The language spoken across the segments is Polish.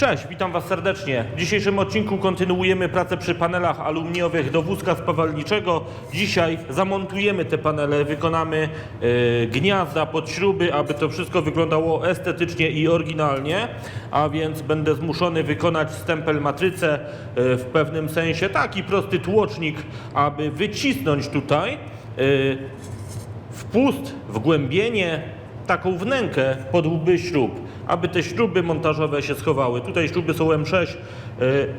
Cześć, witam Was serdecznie. W dzisiejszym odcinku kontynuujemy pracę przy panelach aluminiowych do wózka spawalniczego. Dzisiaj zamontujemy te panele, wykonamy e, gniazda pod śruby, aby to wszystko wyglądało estetycznie i oryginalnie, a więc będę zmuszony wykonać stempel matrycę e, w pewnym sensie, taki prosty tłocznik, aby wycisnąć tutaj e, wpust, wgłębienie, taką wnękę pod łby śrub, aby te śruby montażowe się schowały. Tutaj śruby są M6, e,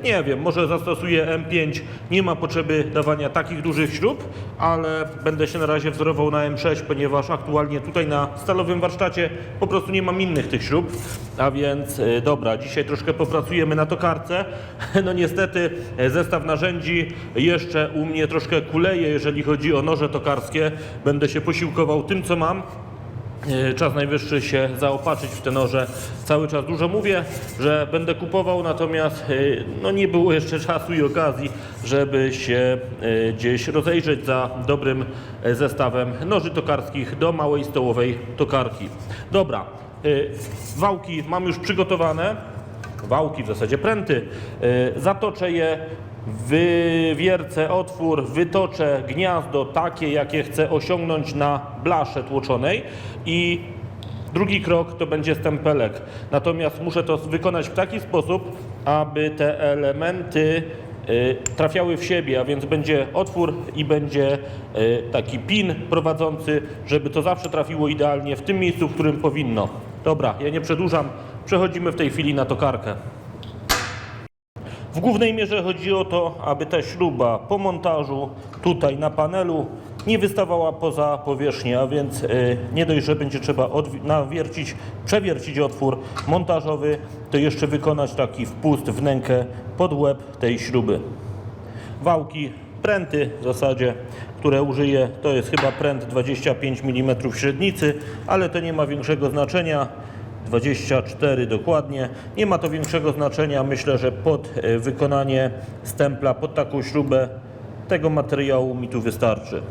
nie wiem, może zastosuję M5, nie ma potrzeby dawania takich dużych śrub, ale będę się na razie wzorował na M6, ponieważ aktualnie tutaj na stalowym warsztacie po prostu nie mam innych tych śrub, a więc e, dobra, dzisiaj troszkę popracujemy na tokarce. No niestety e, zestaw narzędzi jeszcze u mnie troszkę kuleje, jeżeli chodzi o noże tokarskie. Będę się posiłkował tym, co mam. E, Czas najwyższy się zaopatrzyć w te noże. Cały czas dużo mówię, że będę kupował, natomiast e, no nie było jeszcze czasu i okazji, żeby się e, gdzieś rozejrzeć za dobrym zestawem noży tokarskich do małej stołowej tokarki. Dobra, wałki mam już przygotowane wałki, w zasadzie pręty. Zatoczę je, wywiercę otwór, wytoczę gniazdo takie, jakie chcę osiągnąć na blasze tłoczonej i drugi krok to będzie stempelek. Natomiast muszę to wykonać w taki sposób, aby te elementy e, trafiały w siebie, a więc będzie otwór i będzie e, taki pin prowadzący, żeby to zawsze trafiło idealnie w tym miejscu, w którym powinno. Dobra, ja nie przedłużam, przechodzimy w tej chwili na tokarkę. W głównej mierze chodzi o to, aby ta śruba po montażu tutaj na panelu nie wystawała poza powierzchnię, a więc y, nie dość, że będzie trzeba nawiercić, przewiercić otwór montażowy, to jeszcze wykonać taki wpust, wnękę pod łeb tej śruby. Wałki, pręty w zasadzie, które użyję, to jest chyba pręt 25 mm średnicy, ale to nie ma większego znaczenia. 24 dokładnie. Nie ma to większego znaczenia. Myślę, że pod e, wykonanie stempla, pod taką śrubę tego materiału mi tu wystarczy.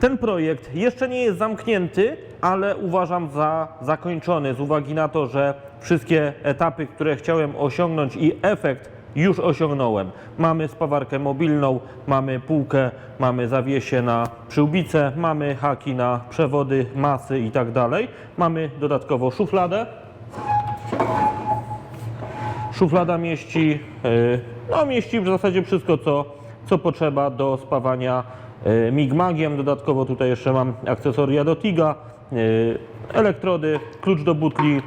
Ten projekt jeszcze nie jest zamknięty, ale uważam za zakończony z uwagi na to, że wszystkie etapy, które chciałem osiągnąć i efekt już osiągnąłem. Mamy spawarkę mobilną, mamy półkę, mamy zawiesie na przyłbicę, mamy haki na przewody, masy i tak dalej. Mamy dodatkowo szufladę. Szuflada mieści, yy, no mieści w zasadzie wszystko, co, co potrzeba do spawania migmagiem. Dodatkowo tutaj jeszcze mam akcesoria do TIGA, yy, elektrody, klucz do butli,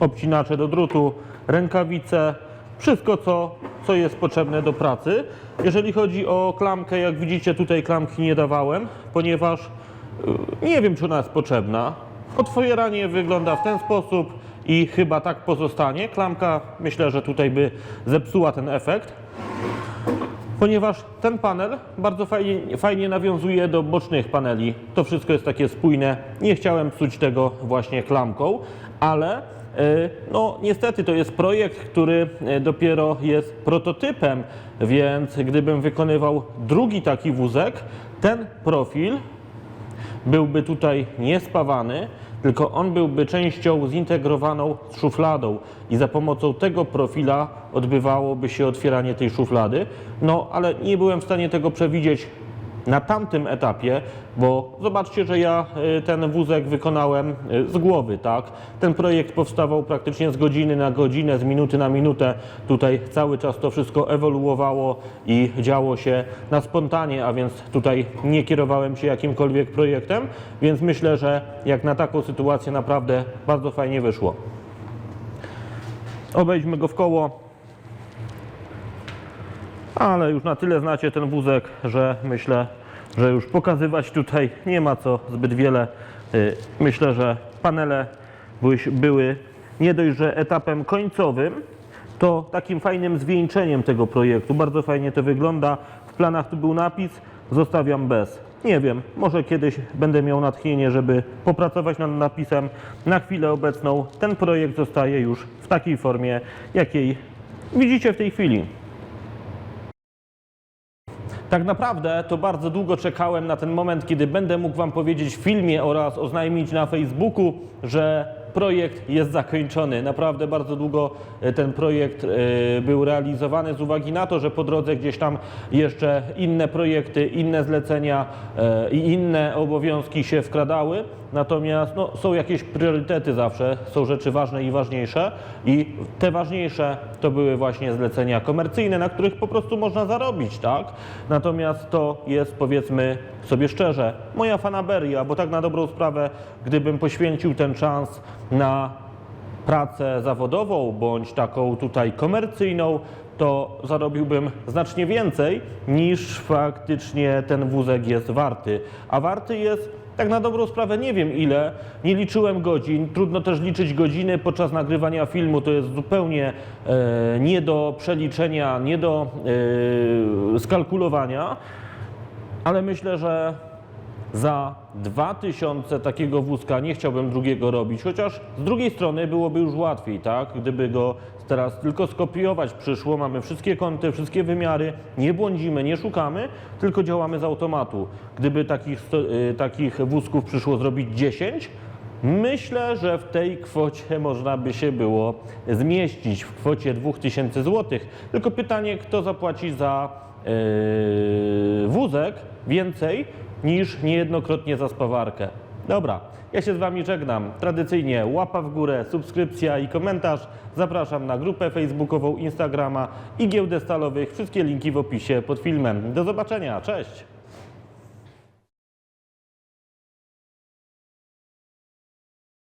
obcinacze do drutu, rękawice, wszystko co, co jest potrzebne do pracy. Jeżeli chodzi o klamkę, jak widzicie tutaj klamki nie dawałem, ponieważ y, nie wiem czy ona jest potrzebna. Otwieranie wygląda w ten sposób i chyba tak pozostanie. Klamka myślę, że tutaj by zepsuła ten efekt ponieważ ten panel bardzo fajnie, fajnie nawiązuje do bocznych paneli. To wszystko jest takie spójne. Nie chciałem psuć tego właśnie klamką, ale e, no niestety to jest projekt, który e, dopiero jest prototypem, więc gdybym wykonywał drugi taki wózek, ten profil byłby tutaj niespawany, tylko on byłby częścią zintegrowaną z szufladą i za pomocą tego profila odbywałoby się otwieranie tej szuflady. No, ale nie byłem w stanie tego przewidzieć na tamtym etapie, bo zobaczcie, że ja y, ten wózek wykonałem y, z głowy, tak? Ten projekt powstawał praktycznie z godziny na godzinę, z minuty na minutę. Tutaj cały czas to wszystko ewoluowało i działo się na spontanie, a więc tutaj nie kierowałem się jakimkolwiek projektem, więc myślę, że jak na taką sytuację naprawdę bardzo fajnie wyszło. Obejdźmy go w koło. Ale już na tyle znacie ten wózek, że myślę, że już pokazywać tutaj nie ma co zbyt wiele. Y, Myślę, że panele były, były nie dość, że etapem końcowym, to takim fajnym zwieńczeniem tego projektu. Bardzo fajnie to wygląda. W planach tu był napis, zostawiam bez. Nie wiem, może kiedyś będę miał natchnienie, żeby popracować nad napisem. Na chwilę obecną ten projekt zostaje już w takiej formie, jakiej widzicie w tej chwili. Tak naprawdę to bardzo długo czekałem na ten moment, kiedy będę mógł Wam powiedzieć w filmie oraz oznajmić na Facebooku, że projekt jest zakończony. Naprawdę bardzo długo e, ten projekt e, był realizowany z uwagi na to, że po drodze gdzieś tam jeszcze inne projekty, inne zlecenia e, i inne obowiązki się wkradały. Natomiast no, są jakieś priorytety zawsze, są rzeczy ważne i ważniejsze i te ważniejsze to były właśnie zlecenia komercyjne, na których po prostu można zarobić, tak? Natomiast to jest powiedzmy sobie szczerze, moja fanaberia, bo tak na dobrą sprawę, gdybym poświęcił ten czas na pracę zawodową bądź taką tutaj komercyjną, to zarobiłbym znacznie więcej niż faktycznie ten wózek jest warty. A warty jest tak na dobrą sprawę nie wiem ile, nie liczyłem godzin, trudno też liczyć godziny podczas nagrywania filmu, to jest zupełnie e, nie do przeliczenia, nie do e, skalkulowania, ale myślę, że za 2000 takiego wózka nie chciałbym drugiego robić, chociaż z drugiej strony byłoby już łatwiej, tak? Gdyby go teraz tylko skopiować przyszło, mamy wszystkie kąty, wszystkie wymiary, nie błądzimy, nie szukamy, tylko działamy z automatu. Gdyby takich, y, takich wózków przyszło zrobić 10, myślę, że w tej kwocie można by się było zmieścić, w kwocie 2000 zł. Tylko pytanie, kto zapłaci za yy, wózek więcej niż niejednokrotnie za spawarkę. Dobra, ja się z Wami żegnam. Tradycyjnie łapa w górę, subskrypcja i komentarz. Zapraszam na grupę facebookową, Instagrama i giełdę stalowych. Wszystkie linki w opisie pod filmem. Do zobaczenia, cześć!